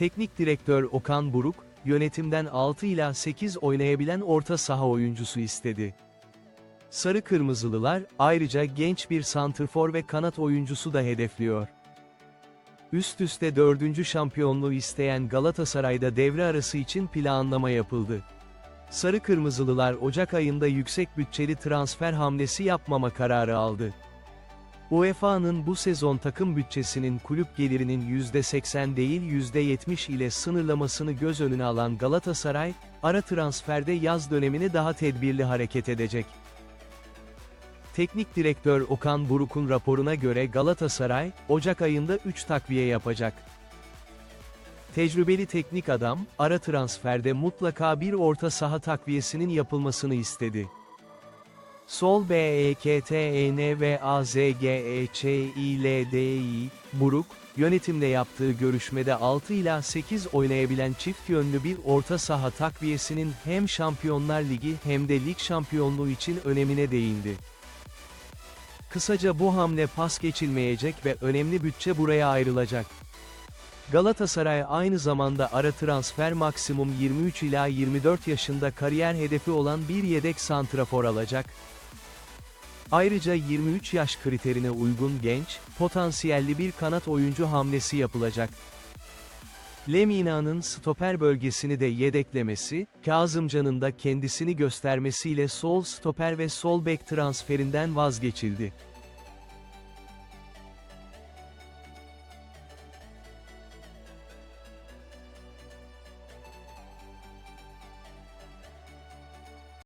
Teknik direktör Okan Buruk, yönetimden 6 ila 8 oynayabilen orta saha oyuncusu istedi. Sarı Kırmızılılar, ayrıca genç bir santrfor ve kanat oyuncusu da hedefliyor. Üst üste dördüncü şampiyonluğu isteyen Galatasaray'da devre arası için planlama yapıldı. Sarı Kırmızılılar Ocak ayında yüksek bütçeli transfer hamlesi yapmama kararı aldı. UEFA'nın bu sezon takım bütçesinin kulüp gelirinin %80 değil %70 ile sınırlamasını göz önüne alan Galatasaray, ara transferde yaz dönemini daha tedbirli hareket edecek. Teknik direktör Okan Buruk'un raporuna göre Galatasaray, Ocak ayında 3 takviye yapacak. Tecrübeli teknik adam, ara transferde mutlaka bir orta saha takviyesinin yapılmasını istedi. Sol B E K T E N V A Z G E Ç İ L D İ Buruk, yönetimle yaptığı görüşmede 6 ila 8 oynayabilen çift yönlü bir orta saha takviyesinin hem Şampiyonlar Ligi hem de lig şampiyonluğu için önemine değindi. Kısaca bu hamle pas geçilmeyecek ve önemli bütçe buraya ayrılacak. Galatasaray aynı zamanda ara transfer maksimum 23 ila 24 yaşında kariyer hedefi olan bir yedek santrafor alacak. Ayrıca 23 yaş kriterine uygun genç, potansiyelli bir kanat oyuncu hamlesi yapılacak. Lemina'nın stoper bölgesini de yedeklemesi, Kazımcan'ın da kendisini göstermesiyle sol stoper ve sol bek transferinden vazgeçildi.